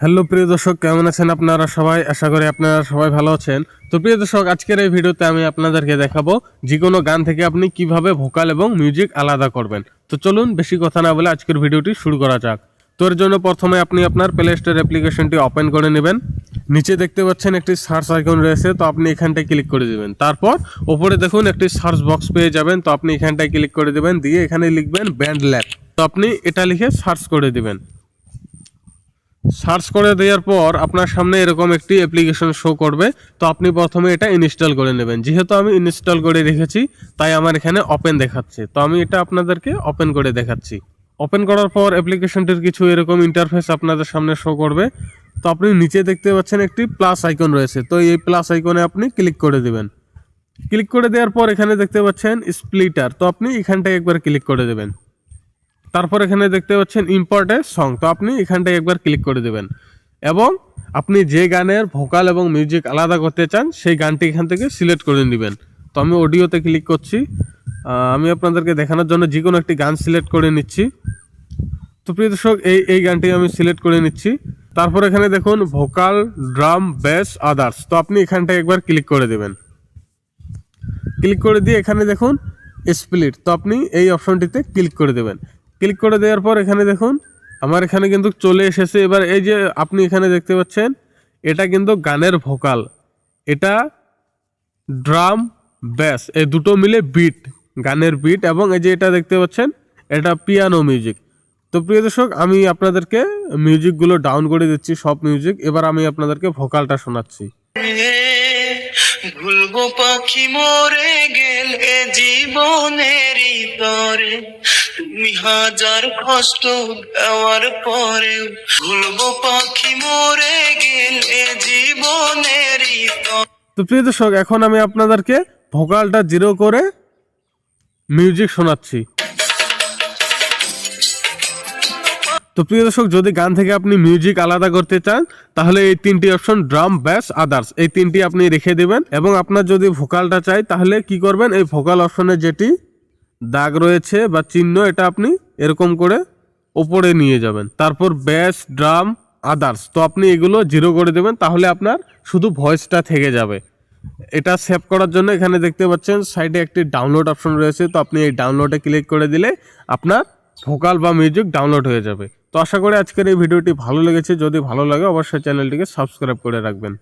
Hello, প্রিয় দর্শক, কেমন আছেন আপনারা সবাই? আশা করি আপনারা সবাই ভালো আছেন। তো প্রিয় দর্শক, আজকের এই ভিডিওতে আমি আপনাদেরকে দেখাবো যে কোনো গান থেকে আপনি কীভাবে ভোকাল এবং মিউজিক আলাদা করবেন। তো চলুন, বেশি কথা না বলে আজকের ভিডিওটি শুরু করা যাক। তো এর জন্য প্রথমে আপনি আপনার প্লে স্টোর অ্যাপ্লিকেশনটি ওপেন করে নেবেন। নিচে দেখতে পাচ্ছেন একটি সার্চ আইকন রয়েছে, তো আপনি এখানটায় ক্লিক করে দিবেন। তারপর ওপরে দেখুন, একটি সার্চ বক্স পেয়ে যাবেন। তো আপনি এখানটায় ক্লিক করে দিবেন, দিয়ে এখানে লিখবেন ব্যান্ড ল্যাব তো আপনি এটা লিখে সার্চ করে দিবেন। সার্চ করে দেওয়ার পর আপনার সামনে এরকম একটি অ্যাপ্লিকেশন শো করবে। তো আপনি প্রথমে এটা ইনস্টল করে নেবেন। যেহেতু আমি ইনস্টল করে রেখেছি, তাই আমার এখানে ওপেন দেখাচ্ছে। তো আমি এটা আপনাদেরকে ওপেন করে দেখাচ্ছি। ওপেন করার পর অ্যাপ্লিকেশনটির কিছু এরকম ইন্টারফেস আপনাদের সামনে শো করবে। তো আপনি নিচে দেখতে পাচ্ছেন একটি প্লাস আইকন রয়েছে। তো এই প্লাস আইকনে আপনি ক্লিক করে দিবেন। ক্লিক করে দেওয়ার পর এখানে দেখতে পাচ্ছেন স্প্লিটার তো আপনি এখানটায় একবার ক্লিক করে দেবেন। তারপর এখানে দেখতে পাচ্ছেন ইম্পর্টেন্ট সং তো আপনি এখানটায় একবার ক্লিক করে দেবেন। এবং আপনি যে গানের ভোকাল এবং মিউজিক আলাদা করতে চান, সেই গানটি এখান থেকে সিলেক্ট করে নেবেন। তো আমি অডিওতে ক্লিক করছি। আমি আপনাদেরকে দেখানোর জন্য যে কোনো একটি গান সিলেক্ট করে নিচ্ছি। তো প্রিয় দর্শক, এই এই গানটি আমি সিলেক্ট করে নিচ্ছি। তারপর এখানে দেখুন ভোকাল ড্রাম বেস আদার্স তো আপনি এখানটায় একবার ক্লিক করে দেবেন। ক্লিক করে দিয়ে এখানে দেখুন স্প্লিট তো আপনি এই অপশনটিতে ক্লিক করে দেবেন। ক্লিক করে দেওয়ার পর এখানে দেখুন, আমার এখানে কিন্তু চলে এসেছে। এবার এই যে আপনি এখানে দেখতে পাচ্ছেন, এটা কিন্তু গানের ভোকাল। এটা ড্রাম, ব্যাস, এই দুটো মিলে বিট গানের বিট এবং এই যে এটা দেখতে পাচ্ছেন, এটা পিয়ানো মিউজিক তো প্রিয় দর্শক, আমি আপনাদেরকে মিউজিকগুলো ডাউন করে দিচ্ছি, সব মিউজিক এবার আমি আপনাদেরকে ভোকালটা শোনাচ্ছি। ভুলবো পাখি মরে গেলে জীবনের তরে হাজার কষ্ট দেওয়ার পরেও ভুলবো পাখি মরে গেলে জীবনের তো প্রিয় দর্শক, এখন আমি আপনাদেরকে ভোকালটা জিরো করে মিউজিক শোনাচ্ছি। তো প্রিয় দর্শক, যদি গান থেকে আপনি মিউজিক আলাদা করতে চান, তাহলে এই তিনটি অপশন, ড্রাম, ব্যাস, আদার্স, এই তিনটি আপনি রেখে দেবেন। এবং আপনার যদি ভোকালটা চাই, তাহলে কি করবেন? এই ভোকাল অপশনে যেটি দাগ রয়েছে বা চিহ্ন, এটা আপনি এরকম করে ওপরে নিয়ে যাবেন। তারপর ব্যাস, ড্রাম, আদার্স। তো আপনি এগুলো জিরো করে দেবেন, তাহলে আপনার শুধু ভয়েসটা থেকে যাবে। এটা সেভ করার জন্য এখানে দেখতে পাচ্ছেন, সাইডে একটি ডাউনলোড অপশন রয়েছে। তো আপনি এই ডাউনলোডে ক্লিক করে দিলে আপনার ভোকাল বা মিউজিক ডাউনলোড হয়ে যাবে। তো আশা করি আজকের এই ভিডিওটি ভালো লেগেছে। যদি ভালো লাগে, অবশ্যই চ্যানেলটিকে সাবস্ক্রাইব করে রাখবেন।